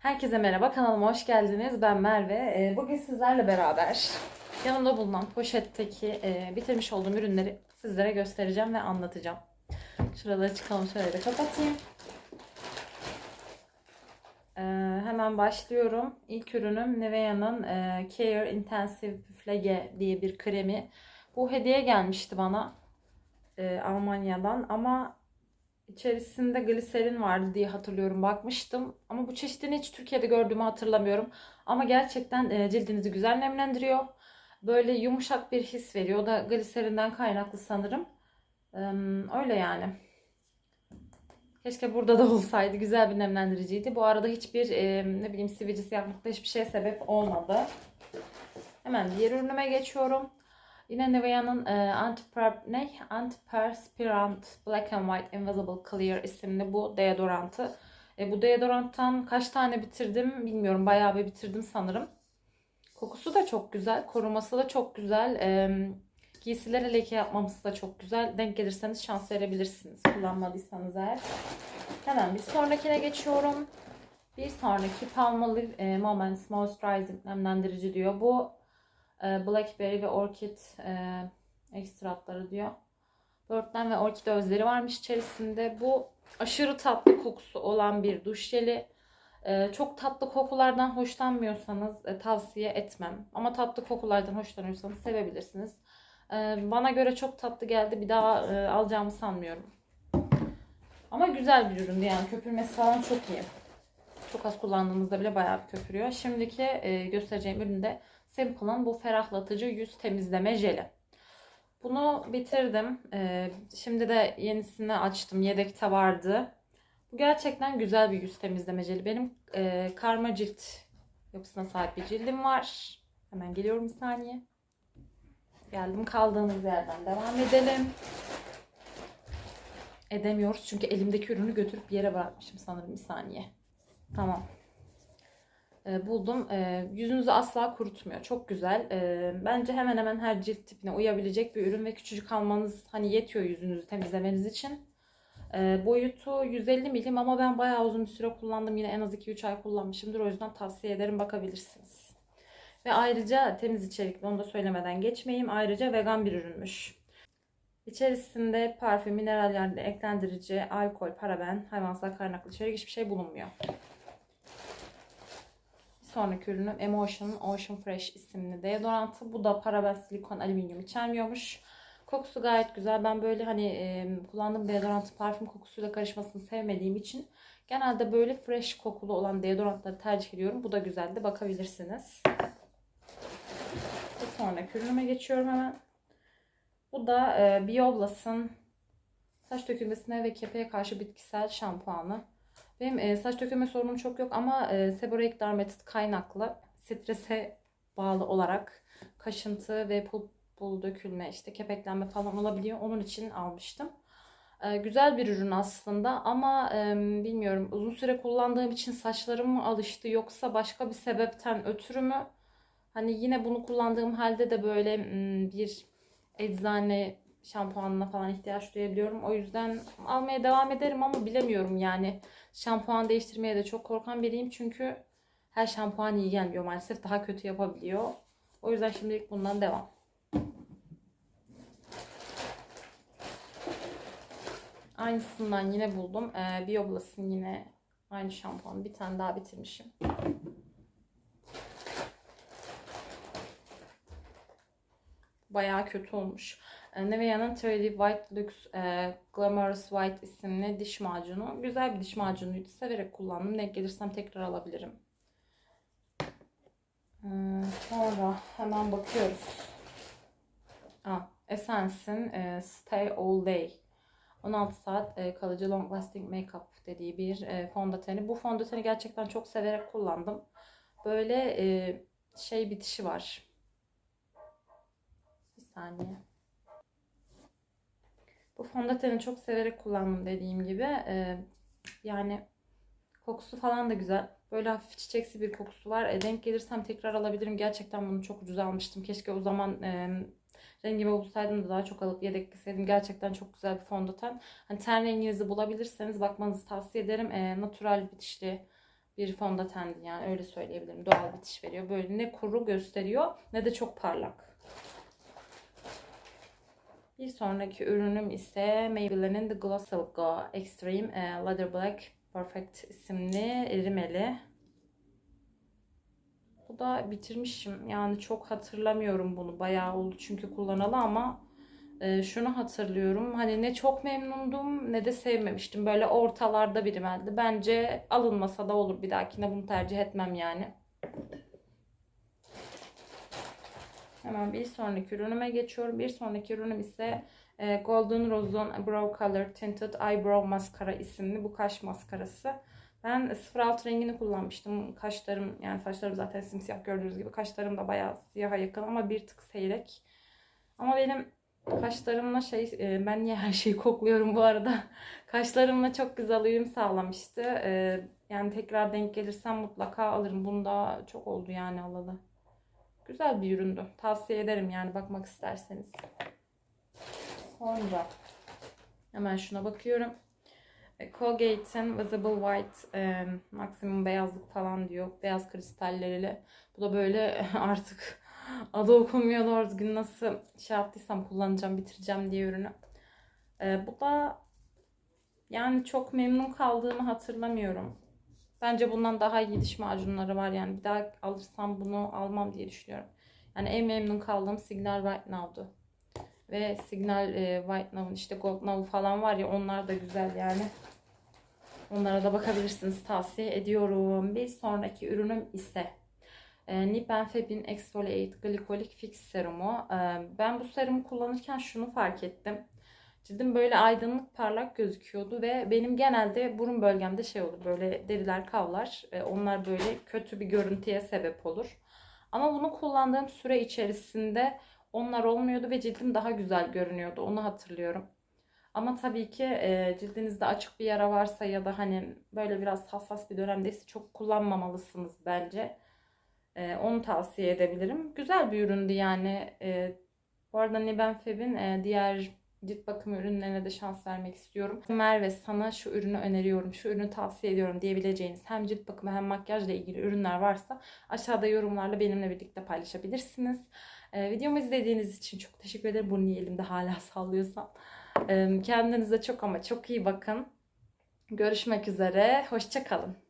Herkese merhaba, kanalıma hoş geldiniz. Ben Merve. Ee, Bugün sizlerle beraber yanımda bulunan poşetteki e, bitirmiş olduğum ürünleri sizlere göstereceğim ve anlatacağım. Şuraları çıkalım şöyle de kapatayım. Ee, hemen başlıyorum. İlk ürünüm Nivea'nın e, Care Intensive Pflege diye bir kremi. Bu hediye gelmişti bana e, Almanya'dan ama İçerisinde gliserin vardı diye hatırlıyorum. Bakmıştım. Ama bu çeşidini hiç Türkiye'de gördüğümü hatırlamıyorum. Ama gerçekten e, cildinizi güzel nemlendiriyor. Böyle yumuşak bir his veriyor. O da gliserinden kaynaklı sanırım. Öyle yani. Keşke burada da olsaydı. Güzel bir nemlendiriciydi. Bu arada hiçbir e, ne bileyim sivilcesi yapmakta hiçbir şeye sebep olmadı. Hemen diğer ürünüme geçiyorum. Yine Nivea'nın e, Antiper, ne? Antiperspirant Black and White Invisible Clear isimli bu deodorantı. E, bu deodoranttan kaç tane bitirdim bilmiyorum. Bayağı bir bitirdim sanırım. Kokusu da çok güzel. Koruması da çok güzel. E, giysilere leke yapmaması da çok güzel. Denk gelirseniz şans verebilirsiniz. Kullanmadıysanız eğer. Hemen bir sonrakine geçiyorum. Bir sonraki Palmolive e, Moments Moisturizing nemlendirici diyor. Bu e, Blackberry ve Orchid e, ekstratları diyor. Börtlen ve orkid özleri varmış içerisinde. Bu aşırı tatlı kokusu olan bir duş jeli. E, çok tatlı kokulardan hoşlanmıyorsanız e, tavsiye etmem. Ama tatlı kokulardan hoşlanıyorsanız sevebilirsiniz. E, bana göre çok tatlı geldi. Bir daha e, alacağımı sanmıyorum. Ama güzel bir üründü yani köpürmesi falan çok iyi. Çok az kullandığımızda bile bayağı köpürüyor. Şimdiki e, göstereceğim ürün de Simple'ın bu ferahlatıcı yüz temizleme jeli. Bunu bitirdim. Ee, şimdi de yenisini açtım. Yedekte vardı. Bu gerçekten güzel bir yüz temizleme jeli. Benim e, karma cilt yapısına sahip bir cildim var. Hemen geliyorum bir saniye. Geldim kaldığımız yerden devam edelim. Edemiyoruz çünkü elimdeki ürünü götürüp yere bırakmışım sanırım bir saniye. Tamam e, buldum. E, yüzünüzü asla kurutmuyor. Çok güzel. E, bence hemen hemen her cilt tipine uyabilecek bir ürün ve küçücük almanız hani yetiyor yüzünüzü temizlemeniz için. Boyutu 150 milim ama ben bayağı uzun bir süre kullandım. Yine en az 2-3 ay kullanmışımdır. O yüzden tavsiye ederim bakabilirsiniz. Ve ayrıca temiz içerikli onu da söylemeden geçmeyeyim. Ayrıca vegan bir ürünmüş. İçerisinde parfüm, mineral yağlı eklendirici, alkol, paraben, hayvansal kaynaklı içerik hiçbir şey bulunmuyor. Sonraki ürünüm Emotion'un Ocean Fresh isimli deodorantı. Bu da paraben silikon alüminyum içermiyormuş. Kokusu gayet güzel. Ben böyle hani e, kullandığım deodorantı parfüm kokusuyla karışmasını sevmediğim için genelde böyle fresh kokulu olan deodorantları tercih ediyorum. Bu da güzeldi. Bakabilirsiniz. Bir sonraki ürünüme geçiyorum hemen. Bu da e, Bioblas'ın saç dökülmesine ve kepeğe karşı bitkisel şampuanı. Benim e, saç dökülme sorunum çok yok ama e, seboreik dermatit kaynaklı strese bağlı olarak kaşıntı ve pul pul dökülme işte kepeklenme falan olabiliyor. Onun için almıştım. E, güzel bir ürün aslında ama e, bilmiyorum uzun süre kullandığım için saçlarım mı alıştı yoksa başka bir sebepten ötürü mü? Hani yine bunu kullandığım halde de böyle bir eczane şampuanına falan ihtiyaç duyabiliyorum. O yüzden almaya devam ederim ama bilemiyorum yani. Şampuan değiştirmeye de çok korkan biriyim çünkü her şampuan iyi gelmiyor maalesef. Daha kötü yapabiliyor. O yüzden şimdilik bundan devam. Aynısından yine buldum. Ee, Bioblas'ın yine aynı şampuanı. Bir tane daha bitirmişim. Bayağı kötü olmuş. E, Nivea'nın 3D White Lux e, Glamorous White isimli diş macunu. Güzel bir diş macunuydu. Severek kullandım. Denk gelirsem tekrar alabilirim. E, sonra hemen bakıyoruz. Ah, Essence'in e, Stay All Day 16 saat e, kalıcı long lasting makeup dediği bir e, fondöteni. Bu fondöteni gerçekten çok severek kullandım. Böyle e, şey bitişi var. Bir saniye. Bu fondöteni çok severek kullandım dediğim gibi. Ee, yani kokusu falan da güzel. Böyle hafif çiçeksi bir kokusu var. E, denk gelirsem tekrar alabilirim. Gerçekten bunu çok ucuz almıştım. Keşke o zaman e, rengimi bulsaydım da daha çok alıp yedekleseydim. Gerçekten çok güzel bir fondöten. Hani ten renginizi bulabilirseniz bakmanızı tavsiye ederim. E, natural bitişli bir fondötendi yani öyle söyleyebilirim. Doğal bitiş veriyor. Böyle ne kuru gösteriyor ne de çok parlak. Bir sonraki ürünüm ise Maybelline'in The Gloss Silk Go Extreme e, Leather Black Perfect isimli rimeli. Bu da bitirmişim. Yani çok hatırlamıyorum bunu. Bayağı oldu çünkü kullanalı ama e, şunu hatırlıyorum. Hani ne çok memnundum ne de sevmemiştim. Böyle ortalarda bir rimeldi. Bence alınmasa da olur. Bir dahakine bunu tercih etmem yani. Hemen bir sonraki ürünüme geçiyorum. Bir sonraki ürünüm ise e, Golden Rose'un Brow Color Tinted Eyebrow Mascara isimli bu kaş maskarası. Ben 06 rengini kullanmıştım. Kaşlarım yani saçlarım zaten simsiyah gördüğünüz gibi. Kaşlarım da bayağı siyaha yakın ama bir tık seyrek. Ama benim kaşlarımla şey e, ben niye her şeyi kokluyorum bu arada. Kaşlarımla çok güzel uyum sağlamıştı. E, Yani tekrar denk gelirsem mutlaka alırım. Bunda çok oldu yani alalı. Güzel bir üründü. Tavsiye ederim yani bakmak isterseniz. Sonra hemen şuna bakıyorum. E, Colgate'in Visible White e, maksimum beyazlık falan diyor. Beyaz kristalleriyle. Bu da böyle artık adı okunmuyor düzgün nasıl şey yaptıysam kullanacağım bitireceğim diye ürünü. E, bu da yani çok memnun kaldığımı hatırlamıyorum. Bence bundan daha iyi diş macunları var yani bir daha alırsam bunu almam diye düşünüyorum. Yani en memnun kaldığım Signal White Now'du. Ve Signal e, White Now'un işte Gold Now falan var ya onlar da güzel yani. Onlara da bakabilirsiniz. Tavsiye ediyorum. Bir sonraki ürünüm ise e, Nip Fab'in Exfoliate Glycolic Fix Serumu. E, ben bu serumu kullanırken şunu fark ettim. Cildim böyle aydınlık parlak gözüküyordu ve benim genelde burun bölgemde şey olur böyle deriler kavlar. E, onlar böyle kötü bir görüntüye sebep olur. Ama bunu kullandığım süre içerisinde onlar olmuyordu ve cildim daha güzel görünüyordu. Onu hatırlıyorum. Ama tabii ki e, cildinizde açık bir yara varsa ya da hani böyle biraz hassas bir dönemdeyse çok kullanmamalısınız bence. E, onu tavsiye edebilirim. Güzel bir üründü yani. Bu arada Niben Fab'in e, diğer cilt bakım ürünlerine de şans vermek istiyorum. Merve sana şu ürünü öneriyorum, şu ürünü tavsiye ediyorum diyebileceğiniz hem cilt bakımı hem makyajla ilgili ürünler varsa aşağıda yorumlarla benimle birlikte paylaşabilirsiniz. Ee, videomu izlediğiniz için çok teşekkür ederim. Bunu elimde hala sallıyorsam. Ee, kendinize çok ama çok iyi bakın. Görüşmek üzere. Hoşçakalın.